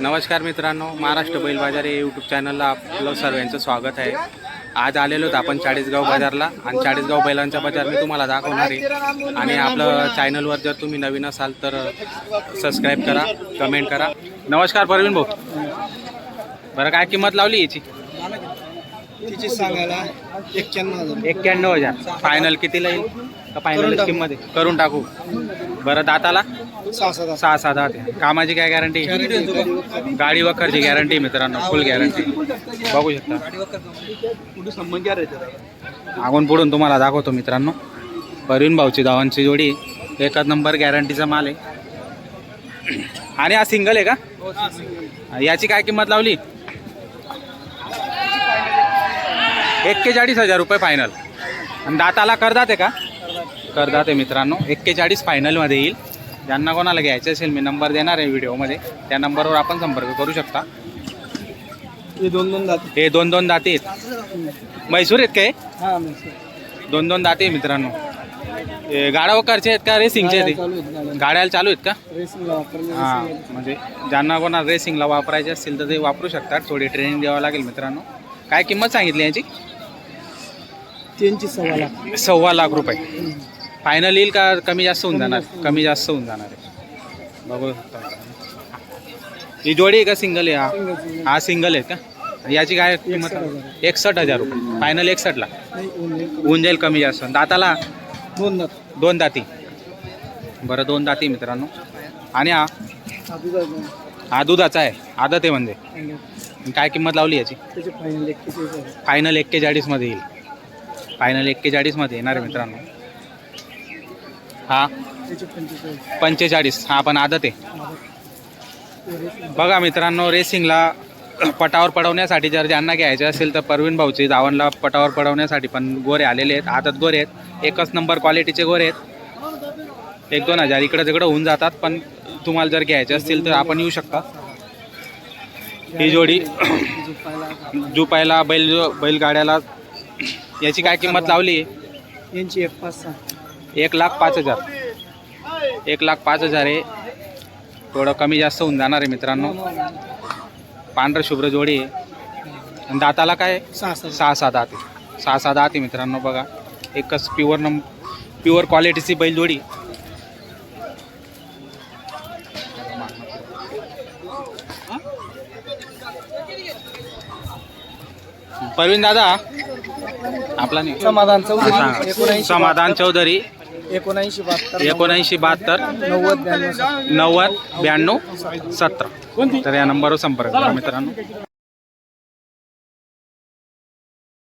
नमस्कार मित्रांनो महाराष्ट्र बैल बाजार या यूट्यूब चॅनलला आपलं सर्वांचं स्वागत आहे. आज आलेलो आहोत आपण चाळीसगाव बाजारला आणि चाळीसगाव बैलांचा बाजार मी तुम्हाला दाखवणार आहे. आणि आपलं चॅनलवर जर तुम्ही नवीन असाल तर सबस्क्राईब करा कमेंट करा. नमस्कार परवीन भाऊ. बरं काय किंमत लावली याची? तिची सांगायला एक्क्याण्णव हजार. एक्क्याण्णव हजार. फायनल कितीला येईल? का फायनल. किंमत आहे. करून टाकू. बरं दाताला? सहा सात सहा सात आठ. आहे. कामाची काय गॅरंटी गाडी वखरची गॅरंटी मित्रांनो फुल गॅरंटी बघू शकता. संबंध मागून पुढून तुम्हाला दाखवतो मित्रांनो. परवीन भाऊची धावांची जोडी. एकच नंबर गॅरंटीचा माल आहे. आणि हा सिंगल आहे का? याची काय किंमत लावली? एक्केचाळीस हजार रुपये फायनल आणि दाताला करदात आहे का? करदात आहे मित्रांनो. एक्केचाळीस फायनलमध्ये येईल. ज्यांना कोणाला घ्यायचं असेल मी नंबर देणार आहे व्हिडिओमध्ये. त्या नंबरवर आपण संपर्क करू शकता. हे दोन दोन जाते हे दोन दोन दाते आहेत. म्हैसूर आहेत काय हा? दोन दोन दाते आहे मित्रांनो. हे गाडा वकारचे आहेत का रेसिंगचे आहेत? हे? गाड्या. गाड्याला चालू आहेत का? रेसिंगला वापरले हां रेसिंगला. म्हणजे ज्यांना कोणाला रेसिंगला वापरायचे असतील तर ते वापरू शकतात. थोडी ट्रेनिंग द्यावं लागेल मित्रांनो. काय किंमत सांगितली याची? त्यांची सव्वा लाख. सव्वा लाख रुपये. फायनल येईल का? कमी जास्त होऊन जाणार. कमी जास्त होऊन जाणार आहे. बघू शकता. ही जोडी आहे का सिंगल आहे? हा. हा सिंगल आहे का? याची काय किंमत? एकसष्ट हजार. रुपये. फायनल एकसष्टला ओनली होऊन जाईल कमी जास्त. दाताला? दोन दात. दोन दाती. बरं दोन दाती मित्रांनो. आणि हा? हा दुधाचा आहे. आदत आहे म्हणजे. काय किंमत लावली याची? फायनल एक्केचाळीसमध्ये येईल. फायनल एक्केचाळीसमध्ये येणार आहे मित्रांनो. हा? पंचेचाळीस. हां हा पण आदत आहे. बघा मित्रांनो रेसिंगला पटावर पडवण्यासाठी जर ज्यांना घ्यायचे असेल तर परवीन भाऊची धावणला पटावर पडवण्यासाठी पण गोरे आलेले आहेत आदत गोरे आहेत. एकच नंबर क्वालिटीचे गोरे आहेत. एक दोन हजार इकडं तिकडं होऊन जातात पण तुम्हाला जर घ्यायचे असतील तर आपण येऊ शकता. ही जोडी झोपायला जुपायला बैल बैलगाड्याला याची काय किंमत लावली? यांची एक पाच सहा. एक लाख पाच हजार. एक लाख पाच हजार आहे. थोडं कमी जास्त होऊन जाणार आहे मित्रांनो. पांढरं शुभ्र जोडी आहे. आणि दाताला काय? आहे? सहा सहा सहा सात आते सहा सात आते मित्रांनो बघा. एकच प्युअर नंब प्युअर क्वालिटीची बैल जोडी. परवीन दादा आपला नाही समाधान चौधरी. समाधान चौधरी. एकोणऐंशी बहात्तर एकोणऐंशी बहात्तर नव्वद ब्याण्णव नव्वद ब्याण्णव सतरा. तर या नंबरवर संपर्क करा मित्रांनो.